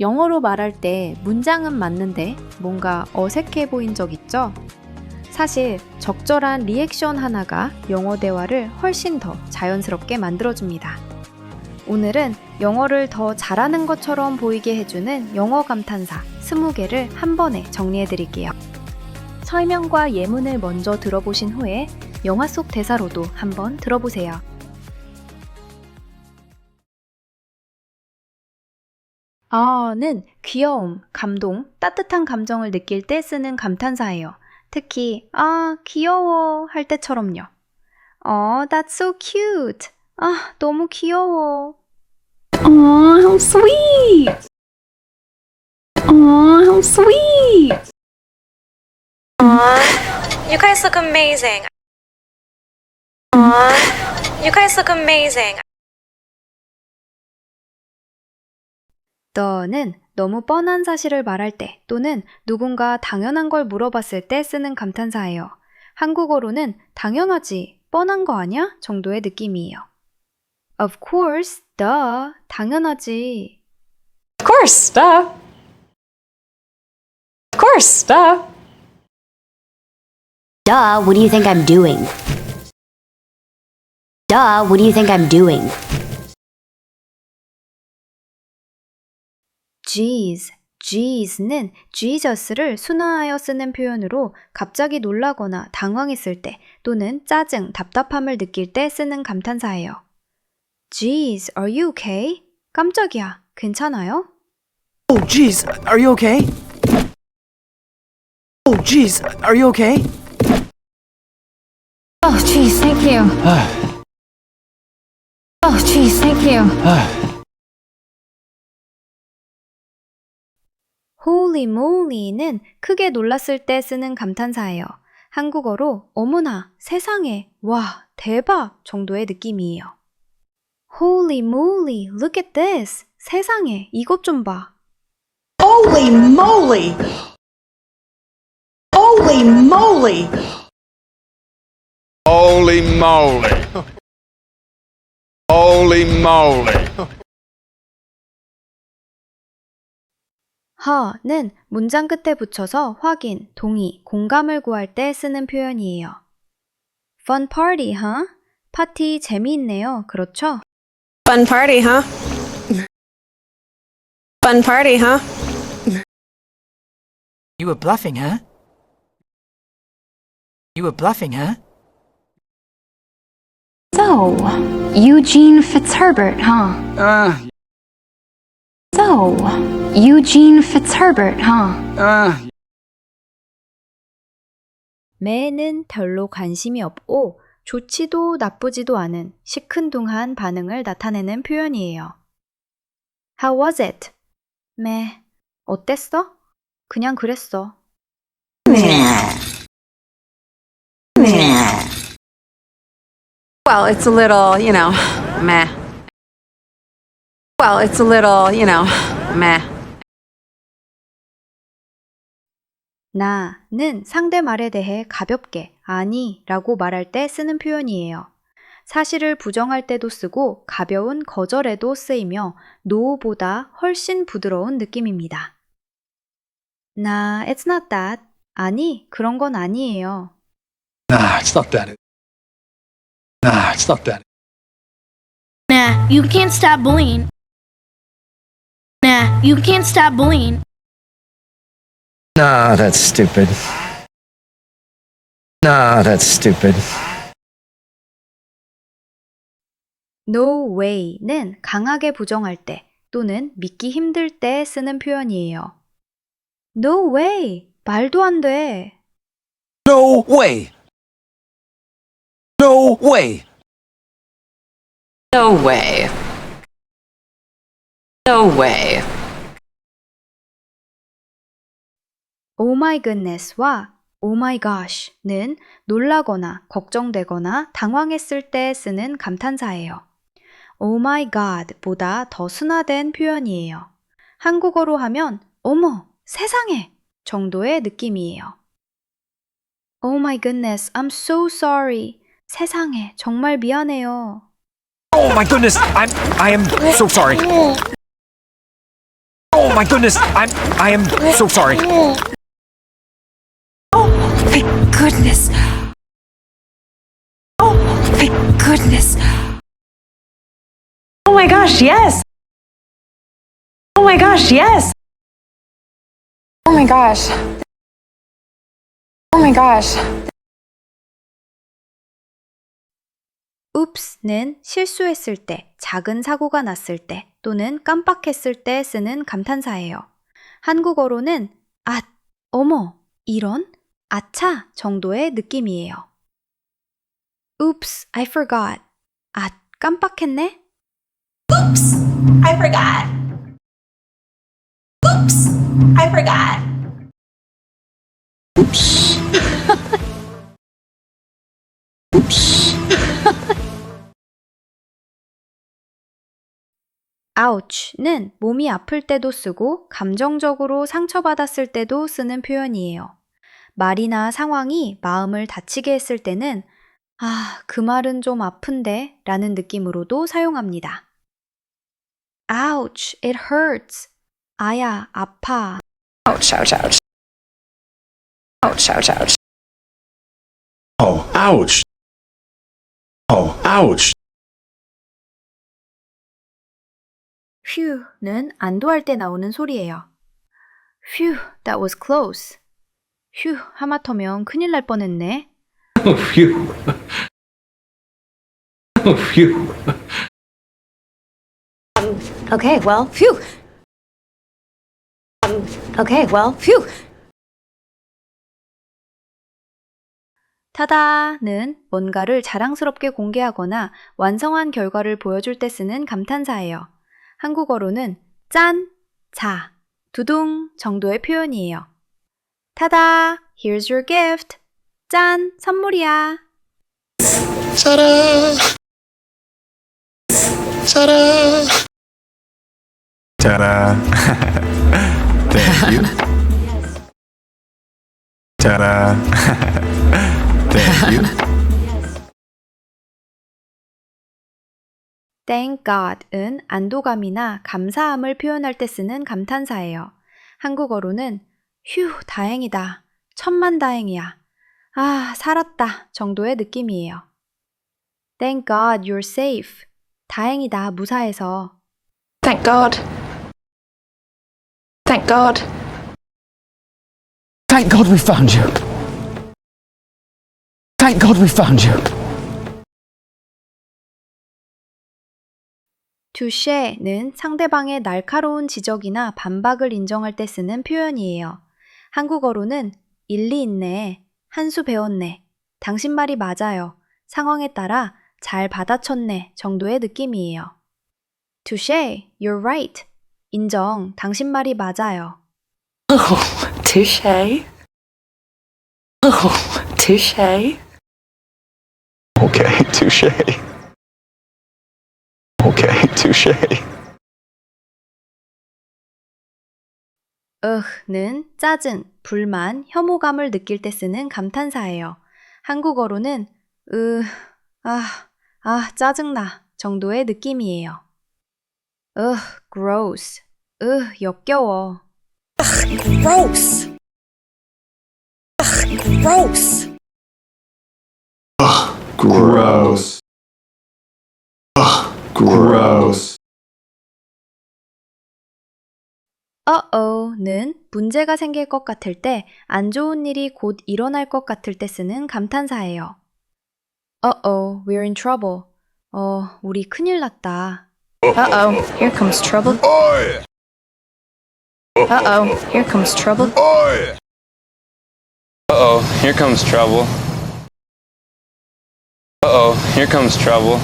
영어로 말할 때 문장은 맞는데 뭔가 어색해 보인 적 있죠? 사실 적절한 리액션 하나가 영어 대화를 훨씬 더 자연스럽게 만들어줍니다. 오늘은 영어를 더 잘하는 것처럼 보이게 해주는 영어 감탄사 20개를 한 번에 정리해 드릴게요. 설명과 예문을 먼저 들어보신 후에 영화 속 대사로도 한번 들어보세요. 아는 귀여움, 감동, 따뜻한 감정을 느낄 때 쓰는 감탄사예요. 특히 아 귀여워 할 때처럼요. 어, that's so cute. 아 너무 귀여워. Aw, how sweet! Aw, how sweet! You guys look amazing. You guys look amazing. 너는 너무 뻔한 사실을 말할 때 또는 누군가 당연한 걸 물어봤을 때 쓰는 감탄사예요. 한국어로는 당연하지, 뻔한 거 아냐? 정도의 느낌이에요. Of course, duh, 당연하지. Of course, duh. Of course, duh. Duh, what do you think I'm doing? Duh, what do you think I'm doing? Jeez, Jeez는 Jesus를 순화하여 쓰는 표현으로 갑자기 놀라거나 당황했을 때 또는 짜증, 답답함을 느낄 때 쓰는 감탄사예요. Jeez, are you okay? 깜짝이야, 괜찮아요? Oh, jeez, are you okay? Oh, jeez, are you okay? Oh, geez, thank you. Oh, geez, thank you. Holy moly는 크게 놀랐을 때 쓰는 감탄사예요. 한국어로 어머나, 세상에, 와, 대박 정도의 느낌이에요. Holy moly, look at this. 세상에, 이것 좀 봐. Holy moly! Holy moly! Holy moly. Holy moly. 허는 문장 끝에 붙여서 확인, 동의, 공감을 구할 때 쓰는 표현이에요. Fun party, huh? 파티 재미있네요. 그렇죠? Fun party, huh? Fun party, huh? You were bluffing, huh? You were bluffing, huh? So, Eugene Fitzherbert, huh? Uh, So, Eugene Fitzherbert, huh? uh, 매는 별로 관심이 없고 좋지도 나쁘지도 않은 시큰둥한 반응을 나타내는 표현이에요. How was it? 매. 어땠어? 그냥 그랬어. Well, it's a little, you know, meh. Well, it's a little, you know, meh. 나는 상대 말에 대해 가볍게 아니 라고 말할 때 쓰는 표현이에요. 사실을 부정할 때도 쓰고 가벼운 거절에도 쓰이며 no보다 훨씬 부드러운 느낌입니다. 나, it's not that. 아니, 그런 건 아니에요. nah, it's not that. Nah, it's not that. Nah, you can't stop bullying. Nah, you can't stop bullying. Nah, that's stupid. Nah, that's stupid. No way는 강하게 부정할 때 또는 믿기 힘들 때 쓰는 표현이에요. No way! 말도 안 돼! No way! No way! No way. No way. Oh my goodness와 Oh my gosh는 놀라거나 걱정되거나 당황했을 때 쓰는 감탄사예요. Oh my god 보다 더 순화된 표현이에요. 한국어로 하면 어머, 세상에 정도의 느낌이에요. Oh my goodness, I'm so sorry. 세상에 정말 미안해요. Oh my goodness! I'm I am so sorry. Oh Oh my goodness! I'm. I am so sorry. Thank goodness. Oh, thank goodness. Oh my gosh, yes. Oh my gosh, yes. Oh my gosh. Oh my gosh. ups는 실수했을 때, 작은 사고가 났을 때 또는 깜빡했을 때 쓰는 감탄사예요. 한국어로는 아, 어머, 이런, 아차 정도의 느낌이에요. Oops, I forgot. 아, 깜빡했네? I forgot. Oops. I forgot. Ouch는 몸이 아플 때도 쓰고 감정적으로 상처받았을 때도 쓰는 표현이에요. 말이나 상황이 마음을 다치게 했을 때는 아, 그 말은 좀 아픈데 라는 느낌으로도 사용합니다. ouch, it hurts. 아야, 아파. Ouch, ouch, ouch. Ouch, ouch, ouch. Oh, ouch. Oh, ouch. 휴는 안도할 때 나오는 소리예요. Phew, that was close. 휴, 하마터면 큰일 날 뻔했네. Oh, phew. Okay, well, phew. Okay, well, phew. 타다는 뭔가를 자랑스럽게 공개하거나 완성한 결과를 보여줄 때 쓰는 감탄사예요. 한국어로는 짠, 자, 두둥 정도의 표현이에요. 타다, here's your gift. 짠, 선물이야. Ta-da! Thank you. Ta-da! Thank you. Thank God은 안도감이나 감사함을 표현할 때 쓰는 감탄사예요. 한국어로는 휴, 다행이다. 천만 다행이야. 아, 살았다. 정도의 느낌이에요. Thank God you're safe. 다행이다. 무사해서. Thank God. Thank God. Thank God we found you. Thank God we found you. Touche는 상대방의 날카로운 지적이나 반박을 인정할 때 쓰는 표현이에요. 한국어로는 일리 있네, 한 수 배웠네, 당신 말이 맞아요, 상황에 따라 잘 받아쳤네 정도의 느낌이에요. touche, you're right. 인정, 당신 말이 맞아요. Touche. Oh, touche. Okay, touche. Okay, touche. 으흐는 짜증, 불만, 혐오감을 느낄 때 쓰는 감탄사예요. 한국어로는 으, 아, 아, 짜증나 정도의 느낌이에요. 으, gross. 으, 역겨워. Gross. Ugh, gross. Gross. Gross. 어어는 문제가 생길 것 같을 때, 안 좋은 일이 곧 일어날 것 같을 때 쓰는 감탄사예요. Uh-oh, we're in trouble. 어, 우리 큰일 났다. Uh-oh, here comes trouble. Uh-oh, here comes trouble. Uh-oh, here comes trouble. Uh-oh, here comes trouble.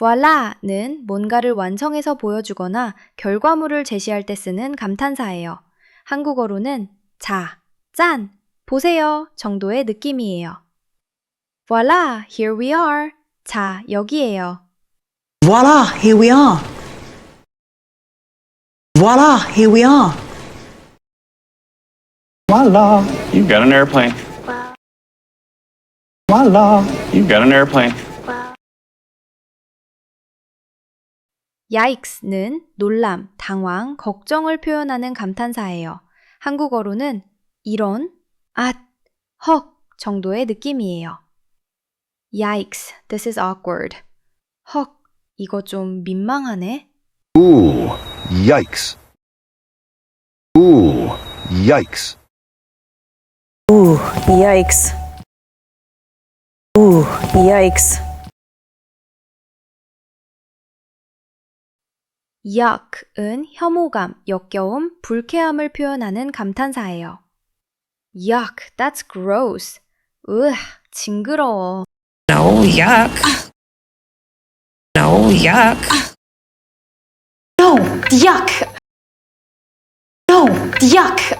Voila는 뭔가를 완성해서 보여주거나 결과물을 제시할 때 쓰는 감탄사예요. 한국어로는 자, 짠, 보세요 정도의 느낌이에요. voila, here we are. 자, 여기에요. Voila, here we are. Voila, here we are. Voila, you've got an airplane. Voila, you've got an airplane. Yikes는 놀람, 당황, 걱정을 표현하는 감탄사예요. 한국어로는 이런, 앗, 헉 정도의 느낌이에요. Yikes, this is awkward. 헉, 이거 좀 민망하네. Ooh, yikes. Ooh, yikes. Ooh, yikes. Ooh, yikes. Yuck은 혐오감, 역겨움, 불쾌함을 표현하는 감탄사예요. Yuck, that's gross. 으, 징그러워. No, yuck. No, yuck. No, yuck. No, yuck.